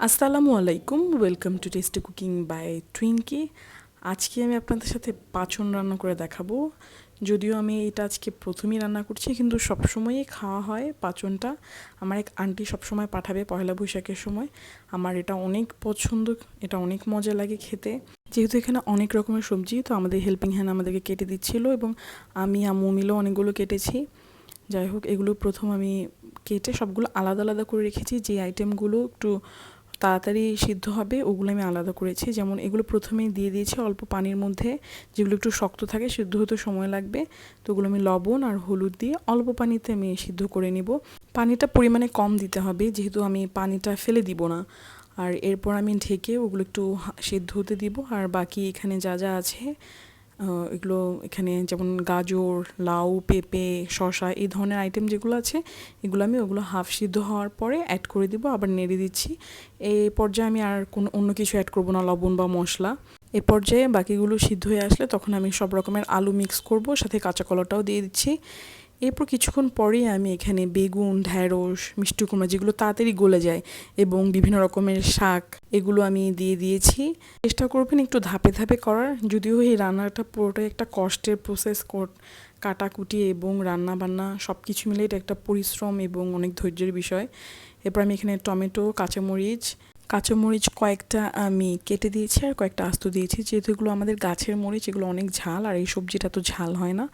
আসসালামু আলাইকুম welcome to tasty cooking by Twinkie আজকে আমি আপনাদের সাথে পাচন রান্না করে দেখাবো। যদিও আমি এটা আজকে প্রথমেই রান্না করছি, কিন্তু সবসময়ই খাওয়া হয় পাচনটা। আমার এক আন্টি সবসময় পাঠাবে পয়লা বৈশাখের সময়। আমার এটা অনেক পছন্দ, এটা অনেক মজা লাগে খেতে। যেহেতু এখানে অনেক রকমের সবজি, তো আমাদের হেল্পিং হ্যান্ড আমাদেরকে কেটে দিচ্ছিল এবং আমি, আম্মু মিলেও অনেকগুলো কেটেছি। যাই হোক, এগুলো প্রথম আমি কেটে সবগুলো আলাদা আলাদা করে রেখেছি। যে আইটেমগুলো একটু তাড়াতাড়ি সিদ্ধ হবে, ওগুলো আমি আলাদা করেছি। যেমন এগুলো প্রথমেই দিয়ে দিয়েছি অল্প পানির মধ্যে, যেগুলো একটু শক্ত থাকে, সিদ্ধ হতে সময় লাগবে। তো ওগুলো আমি লবণ আর হলুদ দিয়ে অল্প পানিতে আমি সিদ্ধ করে নিব। পানিটা পরিমাণে কম দিতে হবে, যেহেতু আমি পানিটা ফেলে দিব না। আর এরপর আমি ঢেকে ওগুলো একটু সিদ্ধ হতে দিব। আর বাকি এখানে যা যা আছে এগুলো এখানে যেমন গাজর, লাউ, পেঁপে শশা এই ধরনের আইটেম যেগুলো আছে, এগুলো আমি ওগুলো হাফ সিদ্ধ হওয়ার পরে অ্যাড করে দিব, আবার নেড়ে দিচ্ছি। এই পর্যায়ে আমি আর কোনো অন্য কিছু অ্যাড করব না, লবণ বা মশলা। এ পর্যায়ে বাকিগুলো সিদ্ধ হয়ে আসলে তখন আমি সব রকমের আলু মিক্স করব, সাথে কাঁচা কলাটাও দিয়ে দিচ্ছি। এরপর কিছুক্ষণ পরেই আমি এখানে বেগুন, ঢ্যাঁড়স, মিষ্টি কুমড়া যেগুলো তাড়াতাড়ি গলে যায় এবং বিভিন্ন রকমের শাক, এগুলো আমি দিয়ে দিয়েছি। চেষ্টা করবেন একটু ধাপে ধাপে করার। যদিও এই রান্নাটা পুরোটাই একটা কষ্টের প্রসেস কাটাকুটি এবং রান্না বান্না সব কিছু মিলে এটা একটা পরিশ্রম এবং অনেক ধৈর্যের বিষয়। এরপর আমি এখানে টমেটো, কাঁচামরিচ কাঁচামরিচ কয়েকটা আমি কেটে দিয়েছি আর কয়েকটা আস্ত দিয়েছি। যেহেতু এগুলো আমাদের গাছের মরিচ, এগুলো অনেক ঝাল আর এই সবজিটা তো ঝাল হয় না।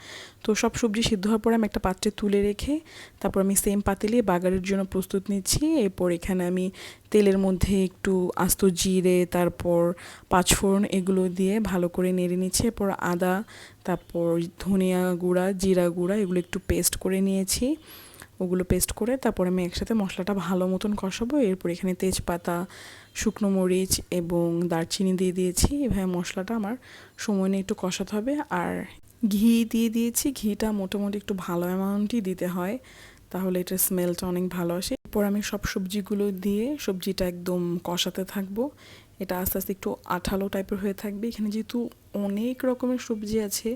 তো সব সবজি সিদ্ধ হওয়ার পরে আমি একটা পাত্রে তুলে রেখে তারপর আমি সেম পাতিলে বাগারের জন্য প্রস্তুত নিচ্ছি। এরপর এখানে আমি তেলের মধ্যে একটু আস্ত জিরে, তারপর পাঁচফোড়ন এগুলো দিয়ে ভালো করে নেড়ে নিচ্ছি। এরপর আদা, তারপর ধনিয়া গুঁড়া, জিরা গুঁড়া এগুলো একটু পেস্ট করে নিয়েছি। ওগুলো পেস্ট করে তারপর আমি একসাথে মশলাটা ভালো মতন কষাবো। এরপর এখানে তেজপাতা, শুকনো মরিচ এবং দারচিনি দিয়ে দিয়েছি। এভাবে মশলাটা আমার সময় নিয়ে একটু কষাতে হবে। আর ঘি দিয়ে দিয়েছি। ঘিটা মোটামুটি একটু ভালো অ্যামাউন্টই দিতে হয়, তাহলে এটার স্মেলটা অনেক ভালো আসে। এরপর আমি সব সবজিগুলো দিয়ে সবজিটা একদম কষাতে থাকব। এটা আস্তে আস্তে একটু আঠালো টাইপের হয়ে থাকবে। এখানে যেহেতু অনেক রকমের সবজি আছে,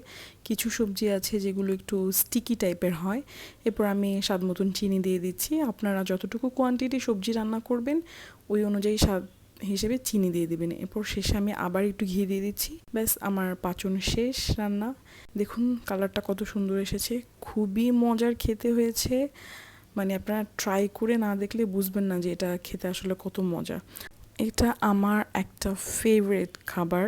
কিছু সবজি আছে যেগুলো একটু স্টিকি টাইপের হয়, এরপর আমি স্বাদ মতন চিনি দিয়ে দিচ্ছি। আপনারা যতটুকু কোয়ান্টিটি সবজি রান্না করবেন, ওই অনুযায়ী স্বাদ হিসেবে চিনি দিয়ে দেবেন। এরপর শেষে আমি আবার একটু ঘি দিয়ে দিচ্ছি। ব্যাস, আমার পাচন শেষ রান্না। দেখুন কালারটা কত সুন্দর এসেছে। খুবই মজার খেতে হয়েছে। মানে আপনারা ট্রাই করে না দেখলে বুঝবেন না যে এটা খেতে আসলে কত মজা। এটা আমার একটা ফেভারিট খাবার।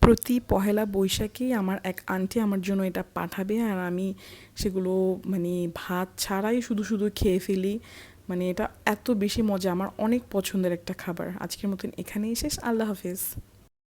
প্রতি পহেলা বৈশাখেই আমার এক আন্টি আমার জন্য এটা পাঠাবে আর আমি সেগুলো মানে ভাত ছাড়াই শুধু শুধু খেয়ে ফেলি। মানে এটা এত বেশি মজা, আমার অনেক পছন্দের একটা খাবার। আজকের মতন এখানেই শেষ। আল্লাহ হাফেজ।